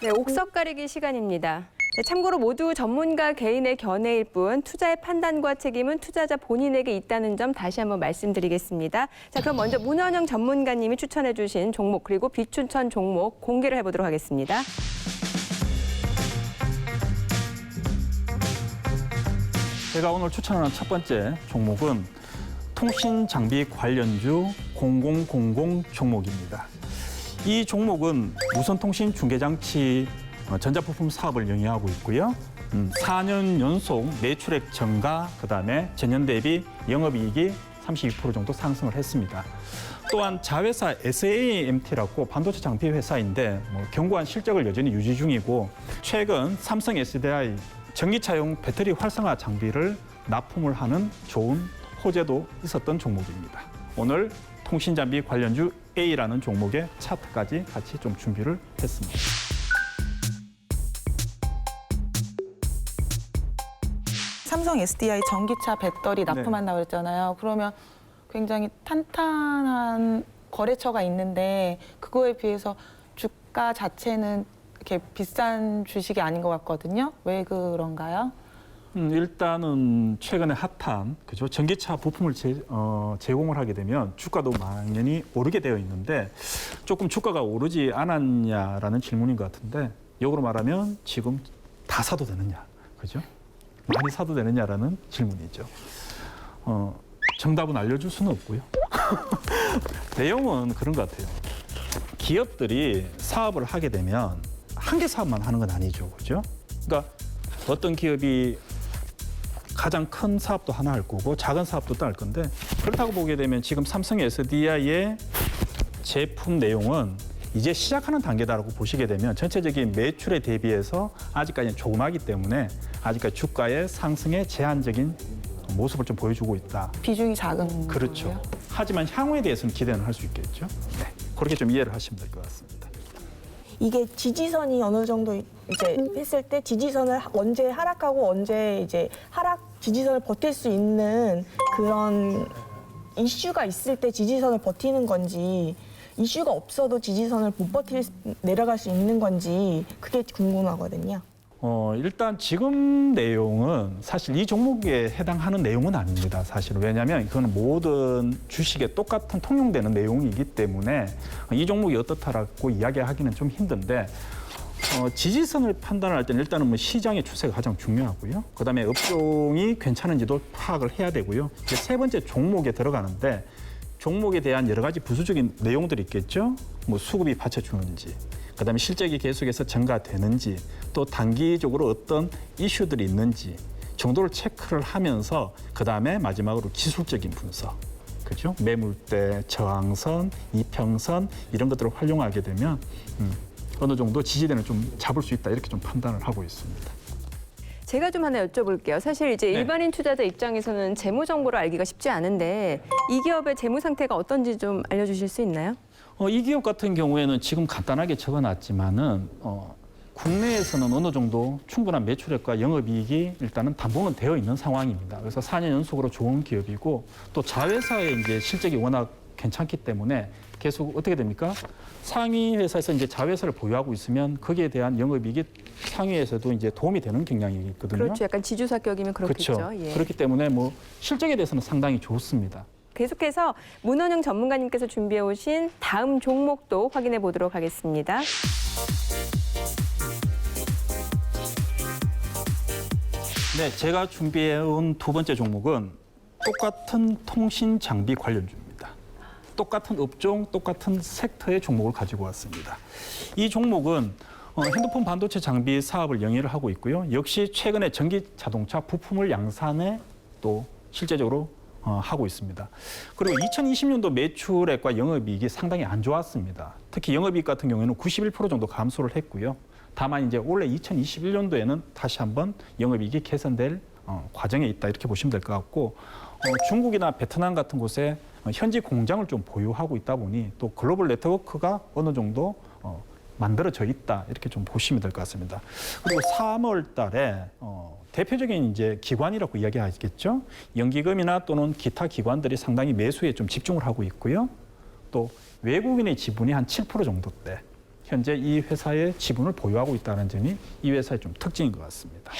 네, 옥석 가리기 시간입니다. 네, 참고로 모두 전문가 개인의 견해일 뿐 투자의 판단과 책임은 투자자 본인에게 있다는 점 다시 한번 말씀드리겠습니다. 자, 그럼 먼저 문원영 전문가님이 추천해 주신 종목 그리고 비추천 종목 공개를 해보도록 하겠습니다. 제가 오늘 추천하는 첫 번째 종목은 통신 장비 관련주 0000 종목입니다. 이 종목은 무선통신 중계장치 어, 전자부품 사업을 영위하고 있고요. 음, 4년 연속 매출액 증가, 그다음에 전년 대비 영업이익이 32% 정도 상승을 했습니다. 또한 자회사 SAMT라고 반도체 장비 회사인데 뭐 견고한 실적을 여전히 유지 중이고 최근 삼성 SDI 전기차용 배터리 활성화 장비를 납품을 하는 좋은 호재도 있었던 종목입니다. 오늘 통신장비 관련주 A라는 종목의 차트까지 같이 좀 준비를 했습니다. 삼성 SDI 전기차 배터리 납품한다고 그랬잖아요. 그러면 굉장히 탄탄한 거래처가 있는데 그거에 비해서 주가 자체는 이렇게 비싼 주식이 아닌 것 같거든요. 왜 그런가요? 음, 일단은 최근에 핫한 그죠 전기차 부품을 제, 어, 제공을 하게 되면 주가도 당연히 오르게 되어 있는데 조금 주가가 오르지 않았냐라는 질문인 것 같은데 역으로 말하면 지금 다 사도 되느냐 그죠 많이 사도 되느냐라는 질문이죠. 어, 정답은 알려줄 수는 없고요. 내용은 그런 것 같아요. 기업들이 사업을 하게 되면 한 개 사업만 하는 건 아니죠, 그죠? 그러니까 어떤 기업이 가장 큰 사업도 하나 할 거고 작은 사업도 또 할 건데 그렇다고 보게 되면 지금 삼성 SDI의 제품 내용은 이제 시작하는 단계다라고 보시게 되면 전체적인 매출에 대비해서 아직까지는 조그마기 때문에 아직까지 주가의 상승에 제한적인 모습을 좀 보여주고 있다. 비중이 작은 그렇죠. 거예요? 하지만 향후에 대해서는 기대는 할 수 있겠죠. 네. 그렇게 좀 이해를 하시면 될 것 같습니다. 이게 지지선이 어느 정도 이제 했을 때 지지선을 언제 하락하고 언제 이제 하락 지지선을 버틸 수 있는 그런 이슈가 있을 때 지지선을 버티는 건지 이슈가 없어도 지지선을 못 버틸 수- 내려갈 수 있는 건지 그게 궁금하거든요. 어, 일단 지금 내용은 사실 이 종목에 해당하는 내용은 아닙니다. 사실은. 왜냐하면 이거는 모든 주식에 똑같은 통용되는 내용이기 때문에 이 종목이 어떻다라고 이야기하기는 좀 힘든데 어, 지지선을 판단할 때는 일단은 뭐 시장의 추세가 가장 중요하고요. 그다음에 업종이 괜찮은지도 파악을 해야 되고요. 이제 세 번째 종목에 들어가는데 종목에 대한 여러 가지 부수적인 내용들이 있겠죠. 뭐 수급이 받쳐주는지, 그다음에 실적이 계속해서 증가되는지, 또 단기적으로 어떤 이슈들이 있는지 정도를 체크를 하면서 그다음에 마지막으로 기술적인 분석. 그죠? 매물대, 저항선, 이평선 이런 것들을 활용하게 되면 음, 어느 정도 지지대는 좀 잡을 수 있다 이렇게 좀 판단을 하고 있습니다. 제가 좀 하나 여쭤볼게요. 사실 이제 네. 일반인 투자자 입장에서는 재무 정보를 알기가 쉽지 않은데 이 기업의 재무 상태가 어떤지 좀 알려주실 수 있나요? 어, 이 기업 같은 경우에는 지금 간단하게 적어놨지만은 어, 국내에서는 어느 정도 충분한 매출액과 영업이익이 일단은 담보는 되어 있는 상황입니다. 그래서 4년 연속으로 좋은 기업이고 또 자회사의 이제 실적이 워낙 괜찮기 때문에 계속 어떻게 됩니까? 상위 회사에서 이제 자회사를 보유하고 있으면 거기에 대한 영업이익이 상위에서도 이제 도움이 되는 경향이 있거든요. 그렇죠. 약간 지주사격이면 그렇겠죠. 그렇죠. 예. 그렇기 때문에 뭐 실적에 대해서는 상당히 좋습니다. 계속해서 문원영 전문가님께서 준비해 오신 다음 종목도 확인해 보도록 하겠습니다. 네, 제가 준비해 온 두 번째 종목은 똑같은 통신 장비 관련주입니다. 똑같은 업종, 똑같은 섹터의 종목을 가지고 왔습니다. 이 종목은 어, 핸드폰 반도체 장비 사업을 영위를 하고 있고요. 역시 최근에 전기 자동차 부품을 양산에 또 실제적으로 어, 하고 있습니다. 그리고 2020년도 매출액과 영업이익이 상당히 안 좋았습니다. 특히 영업이익 같은 경우에는 91% 정도 감소를 했고요. 다만 이제 올해 2021년도에는 다시 한번 영업이익이 개선될 어, 과정에 있다 이렇게 보시면 될 것 같고 어, 중국이나 베트남 같은 곳에 어, 현지 공장을 좀 보유하고 있다 보니 또 글로벌 네트워크가 어느 정도 어, 만들어져 있다 이렇게 좀 보시면 될 것 같습니다. 그리고 3월 달에 어, 대표적인 이제 기관이라고 이야기하겠죠. 연기금이나 또는 기타 기관들이 상당히 매수에 좀 집중을 하고 있고요. 또 외국인의 지분이 한 7% 정도대. 현재 이 회사의 지분을 보유하고 있다는 점이 이 회사의 좀 특징인 것 같습니다.